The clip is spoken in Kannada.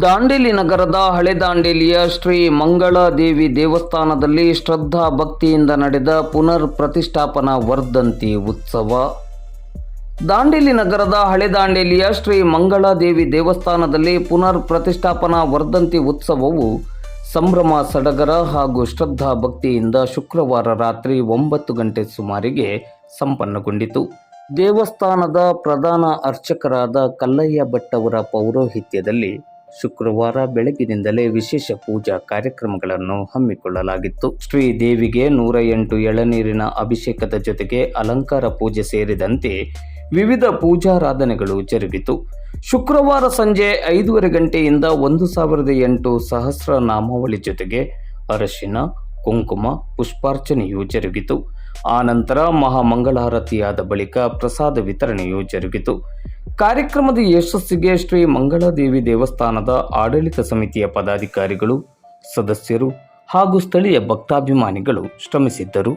ದಾಂಡೇಲಿ ನಗರದ ಹಳೆ ದಾಂಡೇಲಿಯ ಶ್ರೀ ಮಂಗಳಾದೇವಿ ದೇವಸ್ಥಾನದಲ್ಲಿ ಶ್ರದ್ಧಾ ಭಕ್ತಿಯಿಂದ ನಡೆದ ಪುನರ್ ಪ್ರತಿಷ್ಠಾಪನಾ ವರ್ಧಂತಿ ಉತ್ಸವ. ದಾಂಡೇಲಿ ನಗರದ ಹಳೆ ದಾಂಡೇಲಿಯ ಶ್ರೀ ಮಂಗಳಾದೇವಿ ದೇವಸ್ಥಾನದಲ್ಲಿ ಪುನರ್ ಪ್ರತಿಷ್ಠಾಪನಾ ವರ್ಧಂತಿ ಉತ್ಸವವು ಸಂಭ್ರಮ, ಸಡಗರ ಹಾಗೂ ಶ್ರದ್ಧಾ ಭಕ್ತಿಯಿಂದ ಶುಕ್ರವಾರ ರಾತ್ರಿ ಒಂಬತ್ತು ಗಂಟೆ ಸುಮಾರಿಗೆ ಸಂಪನ್ನಗೊಂಡಿತು. ದೇವಸ್ಥಾನದ ಪ್ರಧಾನ ಅರ್ಚಕರಾದ ಕಲ್ಲಯ್ಯ ಭಟ್ ಅವರ ಪೌರೋಹಿತ್ಯದಲ್ಲಿ ಶುಕ್ರವಾರ ಬೆಳಗಿನಿಂದಲೇ ವಿಶೇಷ ಪೂಜಾ ಕಾರ್ಯಕ್ರಮಗಳನ್ನು ಹಮ್ಮಿಕೊಳ್ಳಲಾಗಿತ್ತು. ಶ್ರೀ ದೇವಿಗೆ ನೂರ ಎಂಟು ಎಳನೀರಿನ ಅಭಿಷೇಕದ ಜೊತೆಗೆ ಅಲಂಕಾರ ಪೂಜೆ ಸೇರಿದಂತೆ ವಿವಿಧ ಪೂಜಾರಾಧನೆಗಳು ಜರುಗಿತು. ಶುಕ್ರವಾರ ಸಂಜೆ ಐದೂವರೆ ಗಂಟೆಯಿಂದ ಒಂದು ಸಾವಿರದ ಎಂಟು ಸಹಸ್ರ ನಾಮಾವಳಿ ಜೊತೆಗೆ ಅರಶಿನ, ಕುಂಕುಮ, ಪುಷ್ಪಾರ್ಚನೆಯು ಜರುಗಿತು. ಆನಂತರ ಮಹಾಮಂಗಳಾರತಿಯಾದ ಬಳಿಕ ಪ್ರಸಾದ ವಿತರಣೆಯೂ ಜರುಗಿತು. ಕಾರ್ಯಕ್ರಮದ ಯಶಸ್ಸಿಗೆ ಶ್ರೀ ಮಂಗಳಾದೇವಿ ದೇವಸ್ಥಾನದ ಆಡಳಿತ ಸಮಿತಿಯ ಪದಾಧಿಕಾರಿಗಳು ಸದಸ್ಯರು ಹಾಗೂ ಸ್ಥಳೀಯ ಭಕ್ತಾಭಿಮಾನಿಗಳು ಶ್ರಮಿಸಿದ್ದರು.